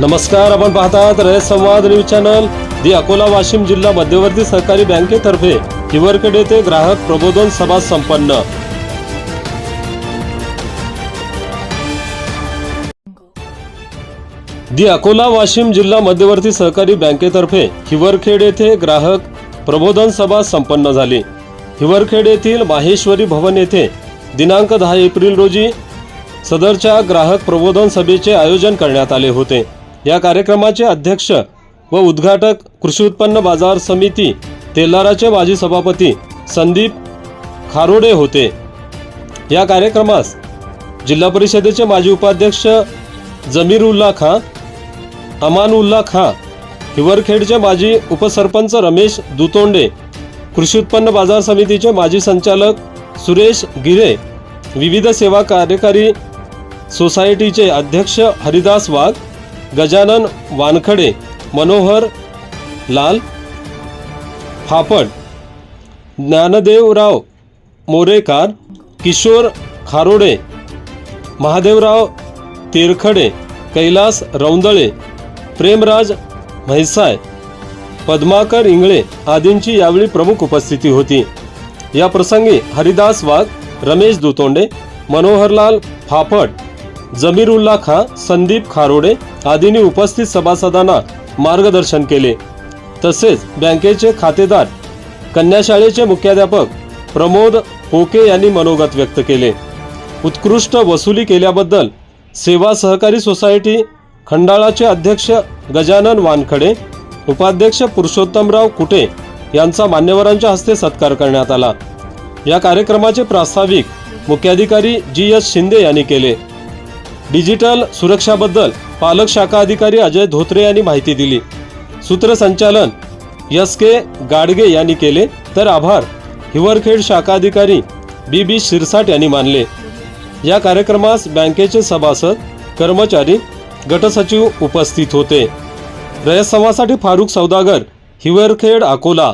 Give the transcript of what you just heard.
नमस्कार आपण पाहतात Rayat Samvad news channel. The Akola Washim जिल्हा मध्यवर्ती सहकारी बँकेतर्फे हिवरखेड येथे ग्राहक प्रबोधन सभा संपन्न. दी अकोला वाशिम जिल्हा मध्यवर्ती सहकारी बँकेतर्फे हिवरखेड येथे ग्राहक प्रबोधन सभा संपन्न झाली. हिवरखेड येथील माहेश्वरी भवन येथे दिनांक दहा एप्रिल रोजी सदरच्या ग्राहक प्रबोधन सभेचे आयोजन करण्यात आले होते. या कार्यक्रमाचे अध्यक्ष व उद्घाटक कृषी उत्पन्न बाजार समिती तेलाराचे माजी सभापती संदीप खारोडे होते. या कार्यक्रमास जिल्हा परिषदेचे माजी उपाध्यक्ष जमीरुल्ला खां अमानुल्ला खां हिवरखेडचे माजी उपसरपंच रमेश दुतोंडे कृषी उत्पन्न बाजार समितीचे माजी संचालक सुरेश गिरे विविध सेवा कार्यकारी सोसायटीचे अध्यक्ष हरिदास वाघ गजानन वानखडे मनोहर लाल फापड ज्ञानदेवराव मोरेकार किशोर खारोडे महादेवराव तेरखडे कैलास रौंदळे प्रेमराज म्हैसाय पद्माकर इंगळे आदींची यावेळी प्रमुख उपस्थिती होती. या प्रसंगी हरिदास वाघ रमेश दुतोंडे मनोहरलाल फाफड जमीरुल्ला खां संदीप खारोडे आदींनी उपस्थित सभासदांना मार्गदर्शन केले. तसेच बँकेचे खातेदार कन्याशाळेचे मुख्याध्यापक प्रमोद पोके यांनी मनोगत व्यक्त केले. उत्कृष्ट वसुली केल्याबद्दल सेवा सहकारी सोसायटी खंडाळाचे अध्यक्ष गजानन वानखडे उपाध्यक्ष पुरुषोत्तमराव कुटे यांचा मान्यवरांच्या हस्ते सत्कार करण्यात आला. या कार्यक्रमाचे प्रास्ताविक मुख्याधिकारी जी एस शिंदे यांनी केले. डिजिटल सुरक्षाबद्दल पालक शाखा अधिकारी अजय धोत्रे यांनी माहिती दिली. सूत्रसंचालन एस के गाडगे यांनी केले तर आभार हिवरखेड शाखा अधिकारी बी बी शिरसाट यांनी मानले. या कार्यक्रमास बँकेचे सभासद कर्मचारी गटसचिव उपस्थित होते. रयत समासाठी फारुख सौदागर हिवरखेड अकोला.